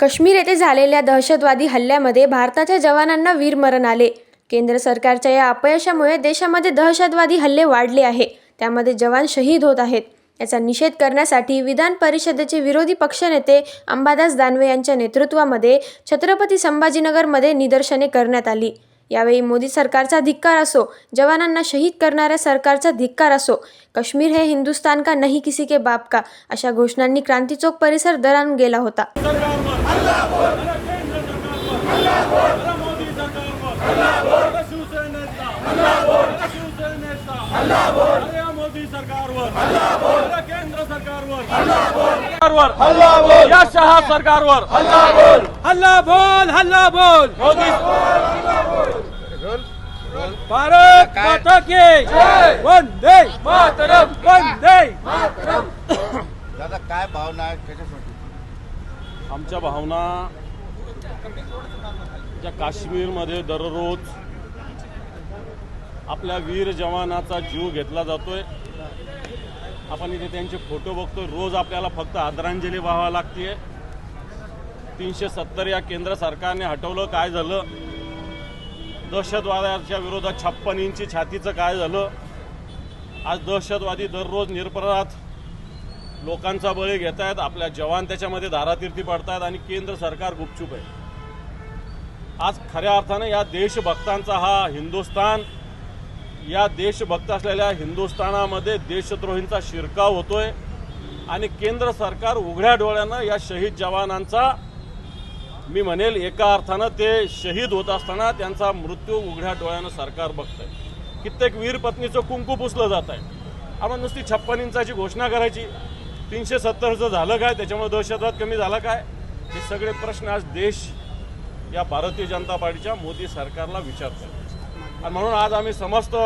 काश्मीर येथे झालेल्या दहशतवादी हल्ल्यामध्ये भारताच्या जवानांना वीरमरण आले. केंद्र सरकारच्या या अपयशामुळे देशामध्ये दहशतवादी हल्ले वाढले आहे. त्यामध्ये जवान शहीद होत आहेत. याचा निषेध करण्यासाठी विधान परिषदेचे विरोधी पक्षनेते अंबादास दानवे यांच्या नेतृत्वामध्ये छत्रपती संभाजीनगरमध्ये निदर्शने करण्यात आली. यावेळी मोदी सरकारचा धिक्कार असो जवानांना शहीद करणाऱ्या सरकारचा धिक्कार असो काश्मीर हे हिंदुस्तान का नाही किसी के बाप का अशा घोषणांनी क्रांती चौक परिसर दरान गेला होता. सरकारवर केंद्र सरकारवर सरकारवर या शहा हल्ला बोल हल्ला बोल. मोदी भारत माता के वंदे मातरम! वंदे! दादा काय भावना आहे कशासाठी आमच्या भावना ज्या काश्मीरमध्ये दररोज आपल्या वीर जवानाचा जीव घेतला जातोय. आपण इथे त्यांचे फोटो बघतोय. रोज आपल्याला फक्त आदरांजली व्हावं लागते तीनशे सत्तर या केंद्र सरकारने हटवलं. काय झालं? दहशतवादाच्या विरोधात छप्पन इंची छातीचं काय झालं? आज दहशतवादी दररोज निरपराध. लोकांचा बळी घेत आहेत आपल्या जवान त्याच्यामध्ये धारातीर्थी पडतायत आणि केंद्र सरकार गुपचूप आहे. आज खऱ्या अर्थानं या देशभक्तांचा हा हिंदुस्थान या देशभक्त असलेल्या हिंदुस्थानामध्ये देशद्रोहींचा शिरकाव होतोय आणि केंद्र सरकार उघड्या डोळ्यानं या शहीद जवानांचा मी म्हणेल एका अर्थानं ते शहीद होत असताना त्यांचा मृत्यू उघड्या डोळ्यानं सरकार बघतंय. कित्येक वीर पत्नीचं कुंकू पुसलं जात आहे आपण नुसती छप्पन इंचाची घोषणा करायची. तीनशे सत्तरचं झालं काय? त्याच्यामुळे दहशतवाद कमी झाला काय? हे सगळे प्रश्न आज देश या भारतीय जनता पार्टीच्या मोदी सरकारला विचारतो आणि म्हणून आज आम्ही समस्त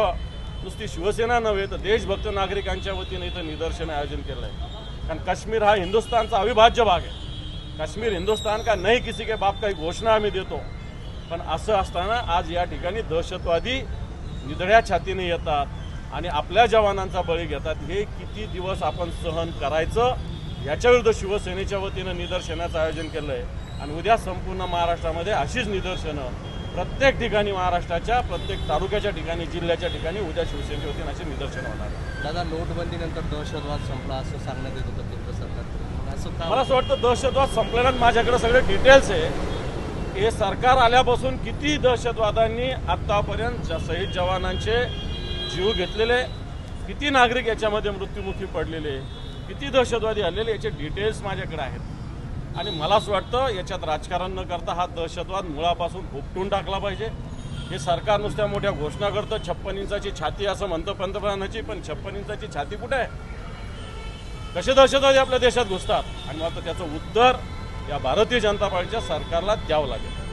नुसती शिवसेना नव्हे तर देशभक्त नागरिकांच्या वतीने इथं निदर्शन आयोजन केलं आहे कारण काश्मीर हा हिंदुस्थानचा अविभाज्य भाग आहे. काश्मीर हिंदुस्तान का नाही किसी के बाप काही घोषणा आम्ही देतो. पण असं असताना आज या ठिकाणी दहशतवादी निधड्या छातीने येतात आणि आपल्या जवानांचा बळी घेतात. हे किती दिवस आपण सहन करायचं? याच्याविरुद्ध शिवसेनेच्या वतीनं निदर्शनाचं आयोजन केलं आहे आणि उद्या संपूर्ण महाराष्ट्रामध्ये अशीच निदर्शनं. प्रत्येक ठिकाणी महाराष्ट्राच्या प्रत्येक तालुक्याच्या ठिकाणी जिल्ह्याच्या ठिकाणी उद्या शिवसेनेच्या वतीनं अशी निदर्शनं होणार दादा नोटबंदीनंतर दहशतवाद संपला असं सांगण्यात येत होतं केंद्र सरकार मला असं वाटतं दहशतवाद संपल्यानंतर माझ्याकडे सगळे डिटेल्स आहे. हे सरकार आल्यापासून किती दहशतवादांनी आतापर्यंत ज- शहीद जवानांचे जीव घेतलेले किती नागरिक याच्यामध्ये मृत्युमुखी पडलेले किती दहशतवादी आलेले याचे डिटेल्स माझ्याकडे आहेत. आणि मला असं वाटतं याच्यात राजकारण न करता हा दहशतवाद मुळापासून उपटून टाकला पाहिजे. हे सरकार नुसत्या मोठ्या घोषणा करतं छप्पन इंचाची छाती असं म्हणतं पंतप्रधानाची पण छप्पन इंचाची छाती कुठे आहे? कसे दहशतवादी आपल्या देशात घुसतात? आणि मात्र तर त्याचं उत्तर या भारतीय जनता पार्टीच्या सरकारला द्यावं लागेल.